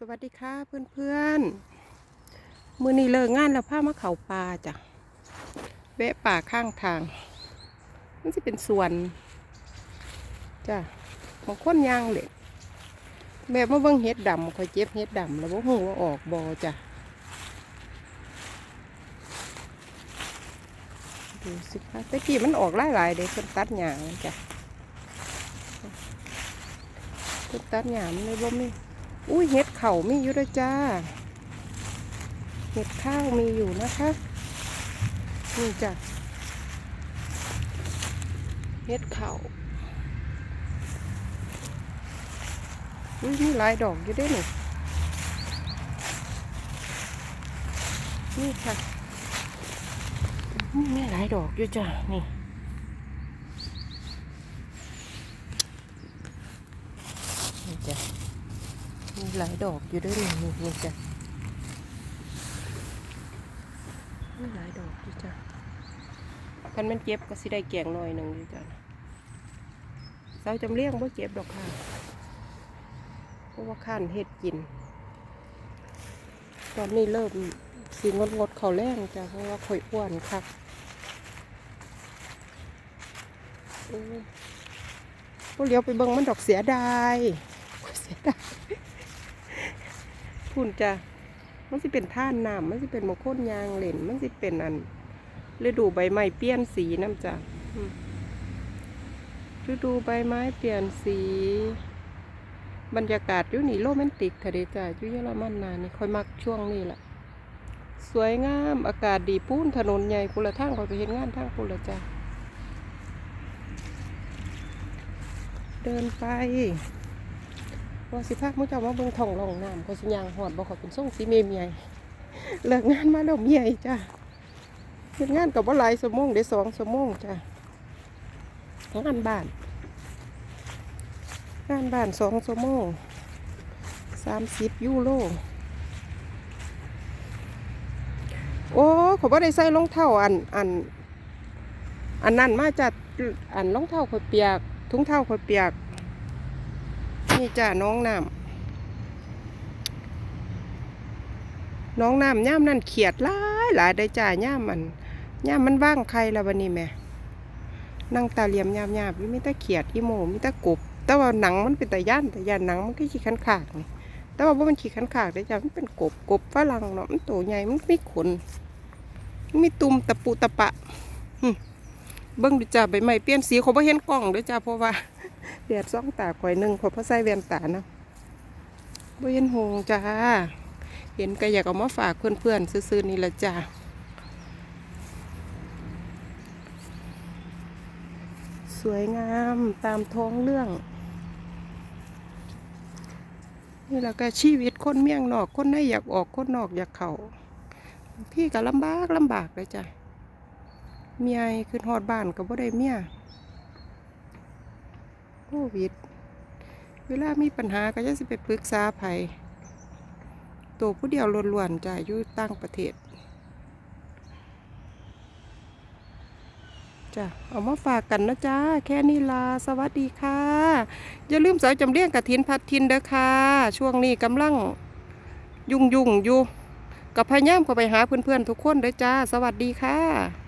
สวัสดีค่ะเพื่อนๆมือนี้เลิกงานแล้วพามาเขาปลาจ้ะแวะป่าข้างทาง มันจะเป็นสวนจ้ะบางคนยางเหล็กแบบมาเบิ่งเฮ็ดดำคอยเจ็บเฮ็ดดำแล้วบ่ฮู้ว่าออกบ่จ้ะดูสิคะตะกี้มันออกหลายๆเด้เพิ่นตัดหญ้าจ้ะเพิ่นตัดหญ้ามันเลยบ่มี อุ้ยเห็ดเข่ามีอยู่ด้วยจ้า เห็ดข้าวมีอยู่นะคะนี่จ้ะเห็ดเข่าอุ้ยมีหลายดอกอยู่ด้วยนี่นี่ค่ะมีหลายดอกอยู่จ้ะนี่จ้ะ มีหลายดอกอยู่ด้วยนี่นี่นี่จ้ะมีหลายดอกอยู่จ้ะคันมันเจ็บก็สิได้แกงหน่อยหนึ่งอยู่จ้ะเสาจำเลี้ยงบ่เจ็บดอกค่ะเพราะว่าข้านเห็ดกิน ตอนนี้เริ่มสีงดงดๆเขาแรงจ้ะเพราะว่าข่อยอ้วนค่ะโอ้ยพวกเลี้ยวไปเบิ่งมันดอกเสียดายเสียดาย พุ่นจ้ะมันสิเป็นท่านน้ำมันสิเป็นมงคลยางเหล่นมันสิเป็นอันฤดูใบไม้เปลี่ยนสีน้ำจ้ะฤดูใบไม้เปลี่ยนสี บรรยากาศยู่นี่โรแมนติกค่ะเดจ้ะยู่เยอรมันนานี่ค่อยมักช่วงนี้แหละสวยงามอากาศดีปูนถนนใหญ่กุละทางคอยไปเห็นงานทางกุละจ้ะเดินไป ว่าสิพากมุ้เจ้ามาเบิ่งทองรองน้ำก็สิยางหอดบ่ขอเป็นส่งสีเมเมียยเลิกงานมาแล้วเมียจ้ะเฮ็ดงานกับว่าหลายชั่วโมงได้สองชั่วโมงจ้ะงานบ้านงานบ้านสองชั่วโมงสามสิบยูโรโอ้ขอบ่ได้ใส่รองเท้าอันอันอันนั้นมาจากอันรองเท้าข่อยเปียกถุงเท้าข่อยเปียก นี่จ้ะน้องน้ำน้องน้ำย่ามนั่นเขียดหลายหลายได้จ้ะย่ามมันย่ามมันว่างใครละวันนี้แม่นั่งตาเหลี่ยมยามยามมีแต่เขียดอีโมมีแต่กบ แต่ว่าหนังมันเป็นแต่ย่านแต่ย่านหนังมันก็ขี้ขันขากนี่แต่ว่าบ่มันขี้ขันขากได้จ้ะมันเป็นกบกบฝรั่งเนาะมันตัวใหญ่มันไมีขนมันมีตุ่มตะปุตะปะเบิ้งดูจ้ะใบไม้เปลี่ยนสีเขาบ่เห็นกล้องด้วยจ้ะเพราะว่า แดดซ่องตาข่อยหนึ่งขอยพระใส่แว่นตาเนาะบ่เห็นหงจ้า เห็นก็อยากเอามาฝากเพื่อนๆซื้อๆนี่ละจ้าสวยงามตามท้องเรื่อง นี่แหละก็ชีวิตคนเมี่ยงนอกคนไหนอยากออกคนนอกอยากเข้าพี่ก็ลำบากลำบากเลยจ้ะเมียขึ้นฮอดบ้านก็บ่ได้เมีย โควิด เวลามีปัญหาก็จะสิไปปรึกษาไผตัวผู้เดียวล้วนๆจะอยู่ต่างประเทศจ้ะเอามาฝากกันนะจ้า แค่นี้ลา สวัสดีค่ะ อย่าลืมสาวจำเรียงกระถินพัดทินเด้อค่ะ ช่วงนี้กำลังยุ่งๆอยู่ กับพยายามเข้าไปหาเพื่อนๆทุกคนเด้อจ้า สวัสดีค่ะ